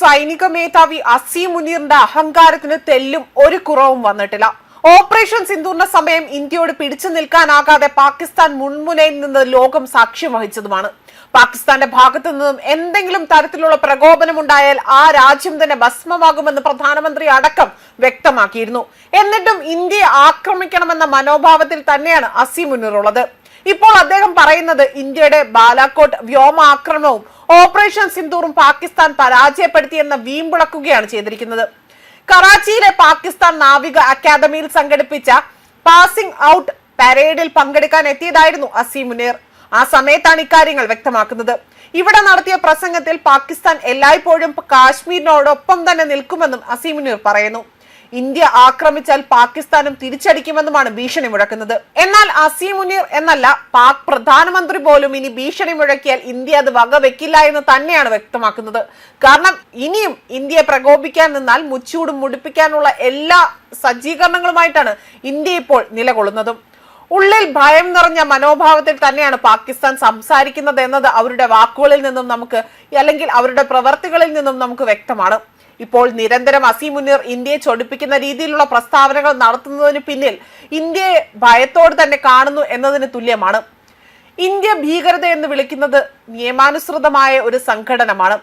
സൈനിക മേധാവി അസീം മുനീറിന്റെ അഹങ്കാരത്തിന് തെല്ലും ഒരു കുറവും വന്നിട്ടില്ല. ഓപ്പറേഷൻ സിന്ധൂറിന്റെ സമയം ഇന്ത്യയോട് പിടിച്ചു നിൽക്കാനാകാതെ പാകിസ്ഥാൻ മുൻമുനയിൽ നിന്ന് ലോകം സാക്ഷ്യം വഹിച്ചതുമാണ്. പാകിസ്ഥാന്റെ ഭാഗത്തു നിന്നും എന്തെങ്കിലും തരത്തിലുള്ള പ്രകോപനം ഉണ്ടായാൽ ആ രാജ്യം തന്നെ ഭസ്മമാകുമെന്ന് പ്രധാനമന്ത്രി അടക്കം വ്യക്തമാക്കിയിരുന്നു. എന്നിട്ടും ഇന്ത്യയെ ആക്രമിക്കണമെന്ന മനോഭാവത്തിൽ തന്നെയാണ് അസീം മുനീർ ഉള്ളത് ഇപ്പോൾ അദ്ദേഹം പറയുന്നത് ഇന്ത്യയുടെ ബാലാക്കോട്ട് വ്യോമാക്രമണവും ഓപ്പറേഷൻ സിന്ദൂറും പാകിസ്ഥാൻ പരാജയപ്പെടുത്തിയെന്ന് വീമ്പിളക്കുകയാണ് ചെയ്തിരിക്കുന്നത്. കറാച്ചിയിലെ പാകിസ്ഥാൻ നാവിക അക്കാദമിയിൽ സംഘടിപ്പിച്ച പാസിംഗ് ഔട്ട് പരേഡിൽ പങ്കെടുക്കാൻ എത്തിയതായിരുന്നു അസീം മുനീർ. ആ സമയത്താണ് ഇക്കാര്യങ്ങൾ വ്യക്തമാക്കുന്നത്. ഇവിടെ നടത്തിയ പ്രസംഗത്തിൽ പാകിസ്ഥാൻ എല്ലായ്പ്പോഴും കാശ്മീരിനോടൊപ്പം തന്നെ നിൽക്കുമെന്നും അസീം മുനീർ പറയുന്നു. ഇന്ത്യ ആക്രമിച്ചാൽ പാകിസ്ഥാനും തിരിച്ചടിക്കുമെന്നുമാണ് ഭീഷണി മുഴക്കുന്നത്. എന്നാൽ അസീം മുനീർ എന്നല്ല പാക് പ്രധാനമന്ത്രി പോലും ഇനി ഭീഷണി മുഴക്കിയാൽ ഇന്ത്യ അത് വകവെക്കില്ല എന്ന് തന്നെയാണ് വ്യക്തമാക്കുന്നത്. കാരണം ഇനിയും ഇന്ത്യയെ പ്രകോപിക്കാൻ നിന്നാൽ മുച്ചൂടും മുടിപ്പിക്കാനുള്ള എല്ലാ സജ്ജീകരണങ്ങളുമായിട്ടാണ് ഇന്ത്യ ഇപ്പോൾ നിലകൊള്ളുന്നതും. ഉള്ളിൽ ഭയം നിറഞ്ഞ മനോഭാവത്തിൽ തന്നെയാണ് പാകിസ്ഥാൻ സംസാരിക്കുന്നത് എന്നത് അവരുടെ വാക്കുകളിൽ നിന്നും നമുക്ക് അല്ലെങ്കിൽ അവരുടെ പ്രവർത്തികളിൽ നിന്നും നമുക്ക് വ്യക്തമാണ്. ഇപ്പോൾ നിരന്തരം അസീം മുനീർ ഇന്ത്യയെ ചൊടിപ്പിക്കുന്ന രീതിയിലുള്ള പ്രസ്താവനകൾ നടത്തുന്നതിന് പിന്നിൽ ഇന്ത്യയെ ഭയത്തോട് തന്നെ കാണുന്നു എന്നതിന് തുല്യമാണ്. ഇന്ത്യ ഭീകരത എന്ന് വിളിക്കുന്നത് നിയമാനുസൃതമായ ഒരു സംഘടനമാണ്.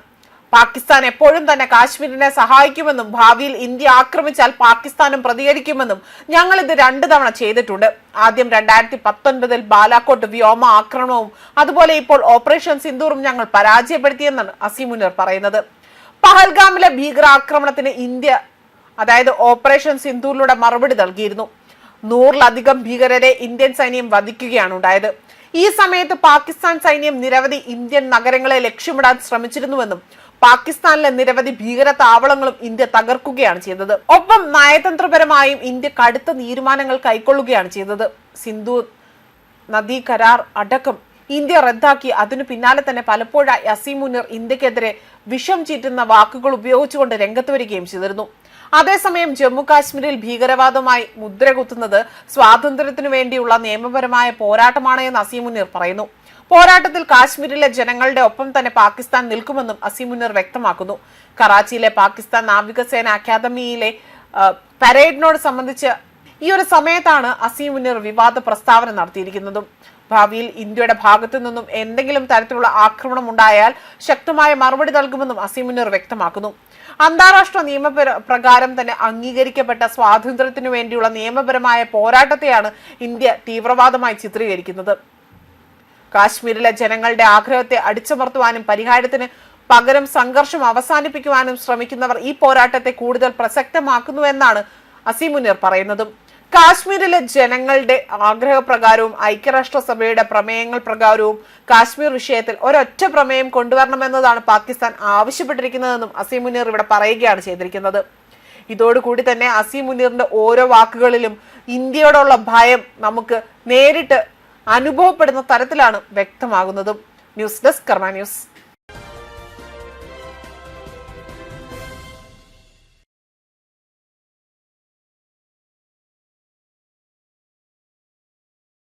പാകിസ്ഥാൻ എപ്പോഴും തന്നെ കാശ്മീരിനെ സഹായിക്കുമെന്നും ഭാവിയിൽ ഇന്ത്യ ആക്രമിച്ചാൽ പാകിസ്ഥാനും പ്രതികരിക്കുമെന്നും ഞങ്ങൾ ഇത് രണ്ടു തവണ ചെയ്തിട്ടുണ്ട്. ആദ്യം രണ്ടായിരത്തി പത്തൊൻപതിൽ ബാലാക്കോട്ട് വ്യോമ ആക്രമണവും അതുപോലെ ഇപ്പോൾ ഓപ്പറേഷൻ സിന്ദൂറും ഞങ്ങൾ പരാജയപ്പെടുത്തിയെന്നാണ് അസീം മുനീർ പറയുന്നത്. പഹൽഗാമിലെ ഭീകരാക്രമണത്തിന് ഇന്ത്യ അതായത് ഓപ്പറേഷൻ സിന്ധൂരിലൂടെ മറുപടി നൽകിയിരുന്നു. നൂറിലധികം ഭീകരരെ ഇന്ത്യൻ സൈന്യം വധിക്കുകയാണ് ഉണ്ടായത്. ഈ സമയത്ത് പാകിസ്ഥാൻ സൈന്യം നിരവധി ഇന്ത്യൻ നഗരങ്ങളെ ലക്ഷ്യമിടാൻ ശ്രമിച്ചിരുന്നുവെന്നും പാകിസ്ഥാനിലെ നിരവധി ഭീകര താവളങ്ങളും ഇന്ത്യ തകർക്കുകയാണ് ചെയ്തത്. ഒപ്പം നയതന്ത്രപരമായും ഇന്ത്യ കടുത്ത തീരുമാനങ്ങൾ കൈക്കൊള്ളുകയാണ് ചെയ്തത്. സിന്ധു നദീ കരാർ അടക്കം ഇന്ത്യ റദ്ദാക്കി. അതിനു പിന്നാലെ തന്നെ പലപ്പോഴായി അസീം മുനീർ ഇന്ത്യക്കെതിരെ വിഷം ചീറ്റുന്ന വാക്കുകൾ ഉപയോഗിച്ചുകൊണ്ട് രംഗത്ത് വരികയും ചെയ്തിരുന്നു. അതേസമയം ജമ്മു കാശ്മീരിൽ ഭീകരവാദമായി മുദ്രകുത്തുന്നത് സ്വാതന്ത്ര്യത്തിനു വേണ്ടിയുള്ള നിയമപരമായ പോരാട്ടമാണ് എന്ന് അസീം മുനീർ പറയുന്നു. പോരാട്ടത്തിൽ കാശ്മീരിലെ ജനങ്ങളുടെ ഒപ്പം തന്നെ പാകിസ്ഥാൻ നിൽക്കുമെന്നും അസീം മുനീർ വ്യക്തമാക്കുന്നു. കറാച്ചിയിലെ പാകിസ്ഥാൻ നാവികസേന അക്കാദമിയിലെ പരേഡിനോട് സംബന്ധിച്ച് ഈ ഒരു സമയത്താണ് അസീം മുന്നിർ വിവാദ പ്രസ്താവന നടത്തിയിരിക്കുന്നതും. ഭാവിയിൽ ഇന്ത്യയുടെ ഭാഗത്തു നിന്നും എന്തെങ്കിലും തരത്തിലുള്ള ആക്രമണം ഉണ്ടായാൽ ശക്തമായ മറുപടി നൽകുമെന്നും അസീം മുന്നിർ വ്യക്തമാക്കുന്നു. അന്താരാഷ്ട്ര നിയമപര പ്രകാരം തന്നെ അംഗീകരിക്കപ്പെട്ട സ്വാതന്ത്ര്യത്തിനു വേണ്ടിയുള്ള നിയമപരമായ പോരാട്ടത്തെയാണ് ഇന്ത്യ തീവ്രവാദമായി ചിത്രീകരിക്കുന്നത്. കാശ്മീരിലെ ജനങ്ങളുടെ ആഗ്രഹത്തെ അടിച്ചമർത്തുവാനും പരിഹാരത്തിന് പകരം സംഘർഷം അവസാനിപ്പിക്കുവാനും ശ്രമിക്കുന്നവർ ഈ പോരാട്ടത്തെ കൂടുതൽ പ്രസക്തമാക്കുന്നുവെന്നാണ് അസീമുനീർ പറയുന്നതും. കാശ്മീരിലെ ജനങ്ങളുടെ ആഗ്രഹപ്രകാരവും ഐക്യരാഷ്ട്രസഭയുടെ പ്രമേയങ്ങൾ പ്രകാരവും കാശ്മീർ വിഷയത്തിൽ ഒരൊറ്റ പ്രമേയം കൊണ്ടുവരണമെന്നതാണ് പാകിസ്ഥാൻ ആവശ്യപ്പെട്ടിരിക്കുന്നതെന്നും അസീം മുനീർ ഇവിടെ പറയുകയാണ് ചെയ്തിരിക്കുന്നത്. ഇതോടുകൂടി തന്നെ അസീം മുനീറിന്റെ ഓരോ വാക്കുകളിലും ഇന്ത്യയോടുള്ള ഭയം നമുക്ക് നേരിട്ട് അനുഭവപ്പെടുന്ന തരത്തിലാണ് വ്യക്തമാകുന്നതും. News desk Karma news.